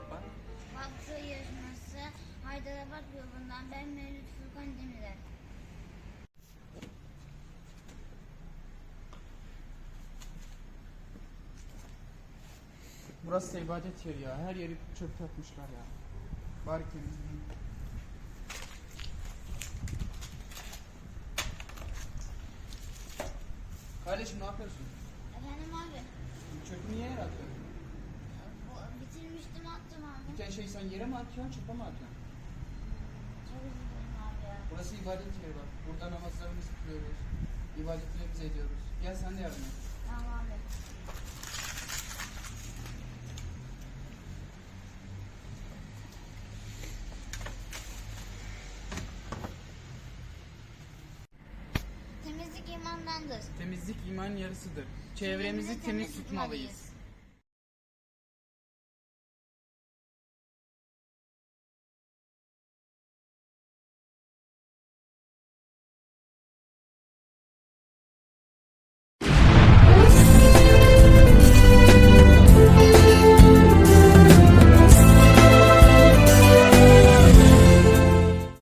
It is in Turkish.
Öğretmen. Halkçı yarışması Haydarabad grubundan ben Mevlüt Furkan Demirel. Burası ibadet yeri ya. Her yeri çöp takmışlar ya. Bari temizleyin. Kardeşim ne yapıyorsun? Efendim abi. Çöpü niye yere atıyorsun? Biten şeyi sen yere mi atıyorsun, çöpe mi atıyorsun? Çok özür dilerim abi ya. Burası ibadet yeri bak. Burada namazlarımızı kılıyoruz. İbadetlerimizi ediyoruz. Gel sen de yardım et. Tamam abi. Temizlik imandandır. Temizlik imanın yarısıdır. Çevremizi temiz tutmalıyız.